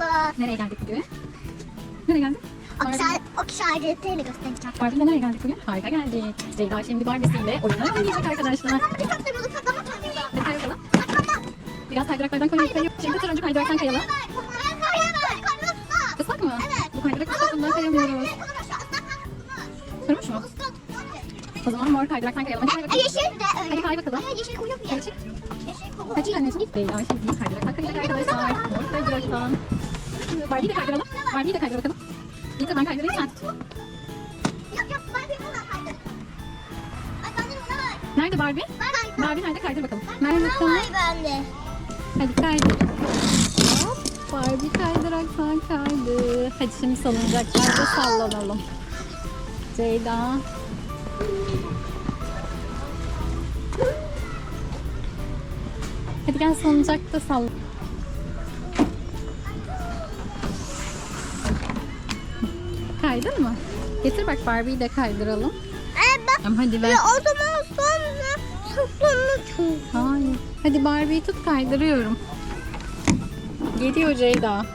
başlayalım. Nereye geldik bugün? Nereye geldik? Kişi, o kişi ayrıntılarıyla göstereceğim. Barbie'yle nereye geldik bugün? Harika geldik. Ceyda şimdi Barbie'siyle oyunlar oynayacak arkadaşlar. Çok seviyordu. Saklama tanıyordu. Hadi kay bakalım. Saklama. Biraz kaydıraklardan kayalım. Şimdi turuncu kaydıraktan kayalım. Islak mı? Evet. Bu kaydırak ıslakından kayamıyoruz. Kırmış mı? O zaman mor kaydıraktan kayalım. Hadi kay bakalım. Yeşil de öyle. Hadi kay bakalım. Yeşil koyuyor ya. çık. Yeşil koyuyor. Hadi anneciğim. Ceyda şimdi kaydıraktan kayacak arkadaşlar. Mor kaydıraktan. Barbie'yi de kaydır bakalım. Barbie'yi de kaydır bakalım. Getir ben kaydırayım tut. Yok yok ben bir buna kaydım. Ay ben de buna. Nerede Barbie? Ben. Barbie nerede kaydır bakalım. Nerede bakalım. Ay ben de. Hadi kaydır. Hop, Barbie kaydıraktan kaydı. Hadi şimdi salıncaklarda sallanalım. Ceyda. Hadi gel salıncakta sall. Kaydın mı? Getir bak Barbie'yi de kaydıralım. Ay bak. Tamam hadi ver. Ya o zaman sonra saklanır Hayır. Hadi Barbie'yi tut kaydırıyorum. Geliyor Ceyda.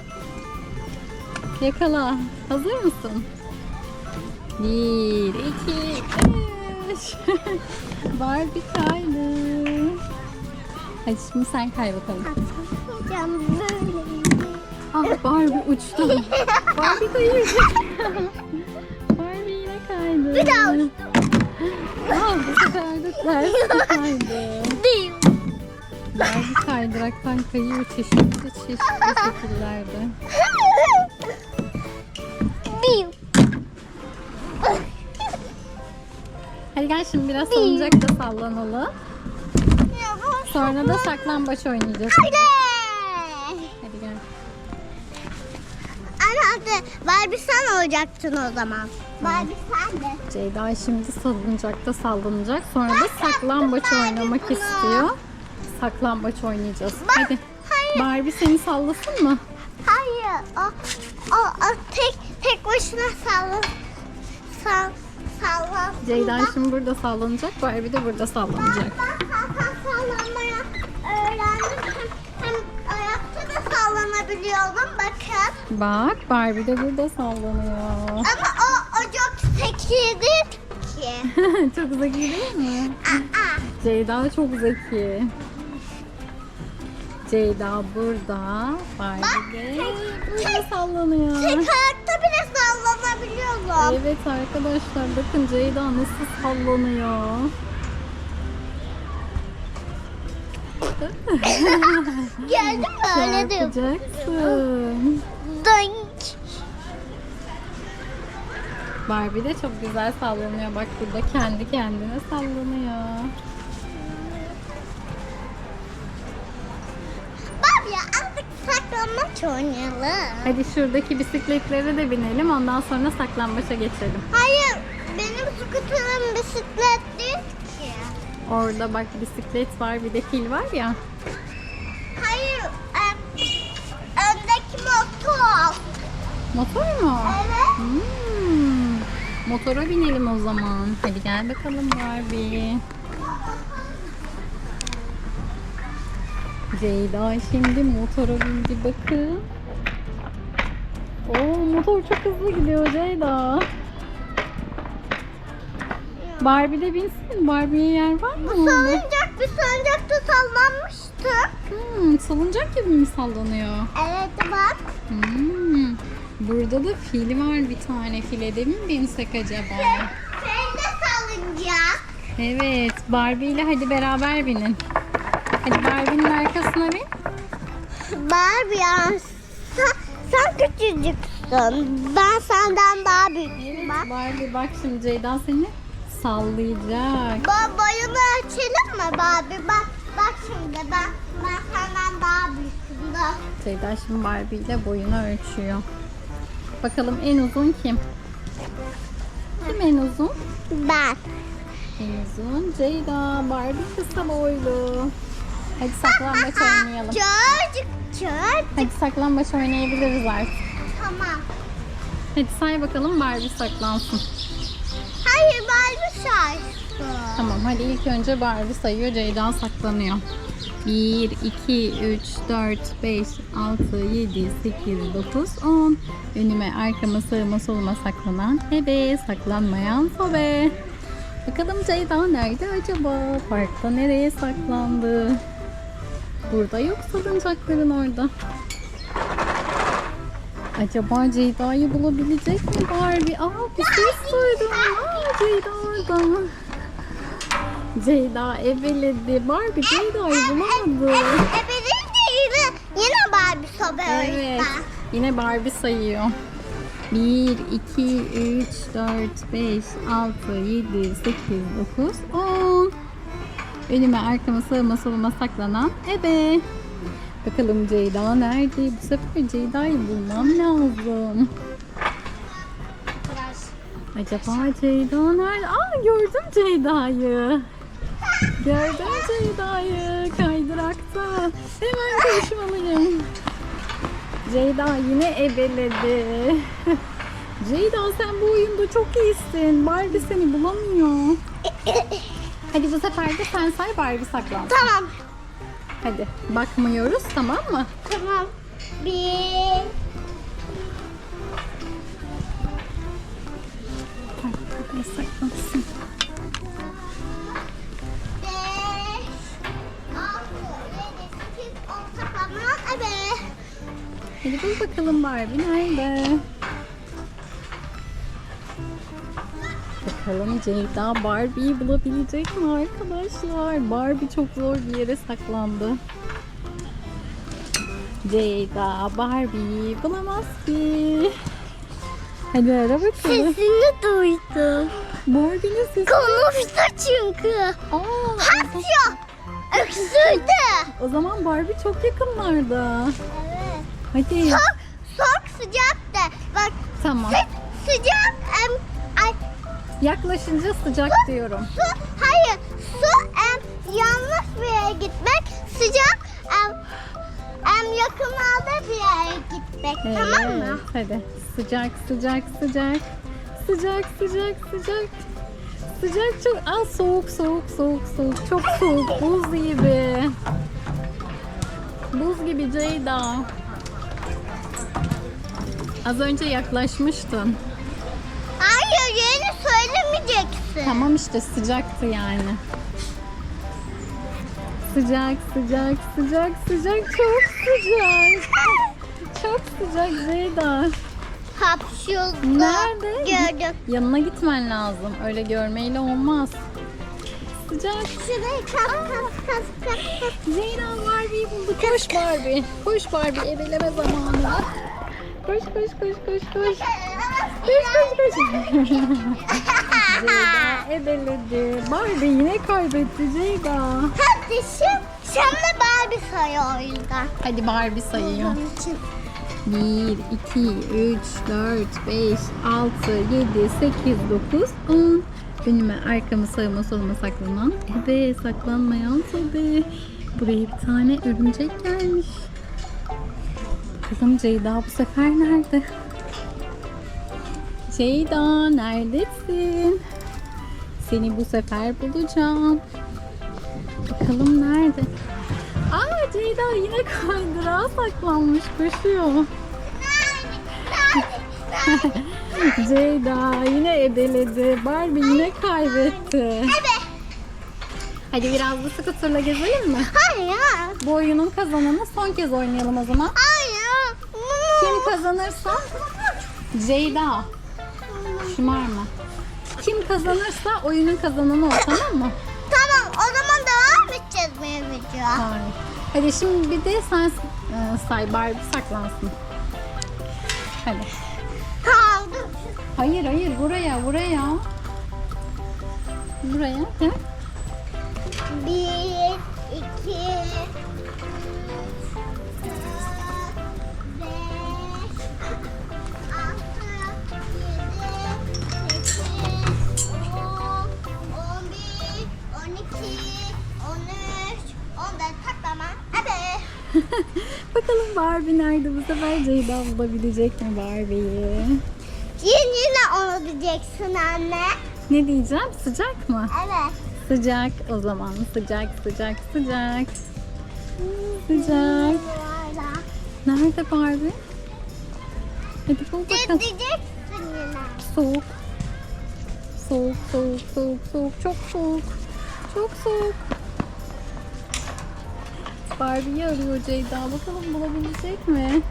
Yakala. Hazır mısın? Bir, iki, üç. Barbie kaydı. Hadi şimdi sen kay bakalım. Hocam böyle. Barbie uçtu. Barbie kayacak. Barbie yine kaydı. Bir daha uçtum. Ah bu sefer de ters kaydı. Değil. Barbie kaydıraktan kayıyor çeşitli çeşitli şekillerde. Bir. Hadi gel şimdi biraz salıncakta sallanalım. Sonra da saklambaç oynayacağız. Haydi. Hadi Barbie sen olacaksın o zaman. Barbie sen de. Ceyda şimdi salıncakta sallanacak. Sonra da saklambaç oynamak istiyor. Saklambaç oynayacağız. Hadi. Hayır. Barbie seni sallasın mı? Hayır. O, o, o tek tek başına salla. Sal, salla. Ceyda şimdi burada sallanacak. Barbie de burada sallanacak. Ben zaten sallanmaya öğrendim. Hem, hem ayakta da sallanabiliyorum. Bak Barbie de burada sallanıyor. Ama o, o çok sekidir ki. çok zeki değil mi? Aa, Ceyda çok zeki. Ceyda burada. Barbie de burada sallanıyor. tek ayakta bile sallanabiliyorum. Evet arkadaşlar bakın Ceyda nasıl sallanıyor. Geldim mi öyle de. Yapacaksın. Dönk. Barbie de çok güzel sallanıyor. Bak burada kendi kendine sallanıyor. Barbie artık saklanmaç oynayalım. Hadi şuradaki bisikletlere de binelim. Ondan sonra saklambaça geçelim. Hayır, benim skuterim bisiklet değil ki. Orada bak bisiklet var bir de fil var ya. Motor mu? Evet. Hmm. Motora binelim o zaman. Hadi gel bakalım Barbie. Ceyda şimdi motora bindi bakın. Oo motor çok hızlı gidiyor Ceyda. Barbie de binsin. Barbie'ye yer var mı? orada? Salıncak bir salıncakta sallanmıştı. Hmm, salıncak gibi mi sallanıyor? Evet bak. Hmm. Burada da fil var bir tane. File de mi binsek acaba? Sen de salıncak. Evet, Barbie ile hadi beraber binin. Hadi Barbie'nin arkasına bin. Barbie sen, sen küçücüksün. Ben senden daha büyüğüm bak. Barbie bak şimdi Ceyda seni sallayacak. Ba boyunu ölçelim mi Barbie? Bak, bak şimdi ben, ben senden daha büyüğüm. Ceyda şimdi Barbie ile boyunu ölçüyor. Bakalım en uzun kim? Kim en uzun? Ben. En uzun Ceyda. Barbie kısa boylu. Hadi saklambaç oynayalım. Çocuk, çocuk. Hadi saklambaç oynayabiliriz artık. Tamam. Hadi say bakalım Barbie saklansın. Hayır Barbie şarkısı. Tamam hadi ilk önce Barbie sayıyor Ceyda saklanıyor. 1, 2, 3, 4, 5, 6, 7, 8, 9, 10. Önüme, arkama, sağıma, soluma saklanan ebe, saklanmayan sobe. Bakalım Ceyda nerede acaba? Parkta nereye saklandı? Burada yok salıncakların orada. Acaba Ceyda'yı bulabilecek mi Barbie? Aa bir ses duydum. Aa Ceyda orada. Ceyda ebeledi. Barbie Ceyda'yı bulamadı. E benim de yine, yine Barbie sobe Evet. Yine Barbie sayıyor. 1, 2, 3, 4, 5, 6, 7, 8, 9, 10. Önüme, arkama, sağıma, soluma saklanan ebe. Bakalım Ceyda nerede? Bu sefer Ceyda'yı bulmam lazım. Acaba Ceyda nerede? Aa gördüm Ceyda'yı. Gördüm Ceyda'yı kaydırakta. Hemen koşmalıyım. Ceyda yine ebeledi. Ceyda sen bu oyunda çok iyisin. Barbie seni bulamıyor. Hadi bu sefer de sen say Barbie saklan. Tamam. Hadi bakmıyoruz tamam mı? Tamam. Bir, Hadi bul bakalım Barbie nerede? Bakalım Ceyda Barbie'yi bulabilecek mi arkadaşlar? Barbie çok zor bir yere saklandı. Ceyda Barbie'yi bulamaz ki. Hadi ara bakalım. Sesini duydum. Barbie'nin sesi. Konuştu çünkü. Aa, Hapşo. Öksürdü. o zaman Barbie çok yakınlarda. Evet. Hadi. Çok, çok sıcaktı. Bak Tamam. sı- sıcak. Em, ay, Yaklaşınca sıcak diyorum. su, hayır. Su em, yanlış bir yere gitmek. Sıcak em, em, yakınlarda bir yere gitmek. Tamam mı? Evet, Hadi. Sıcak sıcak sıcak. Sıcak sıcak sıcak. Sıcak çok az soğuk soğuk soğuk soğuk. Çok soğuk. Buz gibi. Buz gibi Ceyda. Az önce yaklaşmıştın. Hayır yeni söylemeyeceksin. Tamam işte sıcaktı yani. Sıcak sıcak sıcak sıcak çok sıcak. Çok sıcak Ceyda. Hapşurdu. Nerede? Gördüm. Yanına gitmen lazım. Öyle görmeyle olmaz. Sıcak. Şurayı kas kas kas kas kas. Zeyna Barbie'yi buldu. Koş Barbie. Koş Barbie. Ebeleme zamanı. Koş koş koş koş koş. Koş koş koş. Ceyda ebeledi. Barbie yine kaybetti Ceyda. Hadi şimdi, şimdi Barbie sayıyor o yüzden. Hadi Barbie sayıyor. Onun için. 1, 2, 3, 4, 5, 6, 7, 8, 9, 10. Önüme, arkama, sağıma, soluma saklanan ebe, saklanmayan sobe. Buraya bir tane örümcek gelmiş. Kızım Ceyda bu sefer nerede? Ceyda neredesin? Seni bu sefer bulacağım. Bakalım nerede? Aa Ceyda yine kaydırağa saklanmış koşuyor. Ceyda yine ebeledi. Barbie yine kaybetti. Hadi biraz da skuterla gezelim mi? Hayır. Bu oyunun kazananı son kez oynayalım o zaman. Hayır. Kazanırsa Ceyda. Şımarma. Kim kazanırsa oyunun kazananı o tamam mı? Tamam o zaman devam edeceğiz benim video. Hayır. Hadi şimdi bir de sen e, say Barbie saklansın. Hadi. Kaldım. Hayır hayır buraya buraya. Buraya gel. Bir, iki, Bakalım Barbie nerede bu sefer Ceyda bulabilecek mi Barbie'yi? Yine onu diyeceksin anne. Ne diyeceğim? Sıcak mı? Evet. Sıcak o zaman. Sıcak sıcak sıcak. Sıcak. Nerede Barbie? Hadi bul bakalım. diyeceksin yine? Soğuk. Soğuk, soğuk, soğuk, soğuk. Çok soğuk. Çok soğuk. Barbie'yi arıyor Ceyda. Bakalım bulabilecek mi?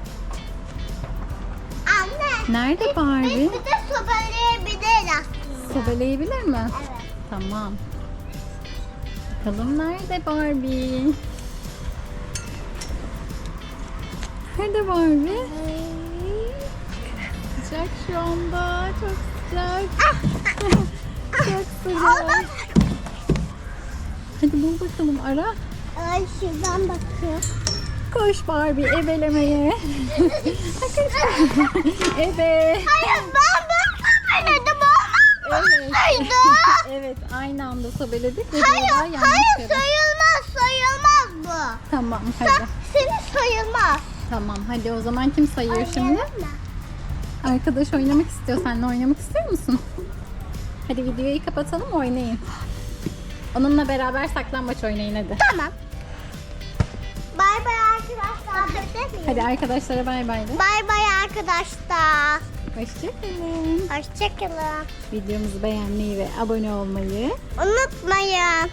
Anne. Nerede Biz Barbie? bir de sobeleyebiliriz aslında. Sobeleyebilir mi? Evet. Tamam. Bakalım nerede Barbie? Nerede Barbie? Sıcak şu anda. Çok sıcak. Çok sıcak. Hadi bul bakalım ara. Ay şuradan bakıyor. Koş Barbie ebelemeye. Ebe. Hayır ben ben sobeledim olmaz Evet. aynı anda sobeledik ve Hayır, Ceyda yanlış hayır yaptı. sayılmaz, sayılmaz bu. Tamam hadi. Seni sayılmaz. Tamam hadi o zaman kim sayıyor şimdi? Oynayalım mı? Arkadaş oynamak istiyor. Seninle oynamak istiyor musun? Hadi videoyu kapatalım oynayın. Onunla beraber saklambaç oynayın hadi. Tamam. Bay bay arkadaşlar. Hadi arkadaşlara bay bay de. Bay bay arkadaşlar. Hoşçakalın. Hoşçakalın. Videomuzu beğenmeyi ve abone olmayı Unutmayın.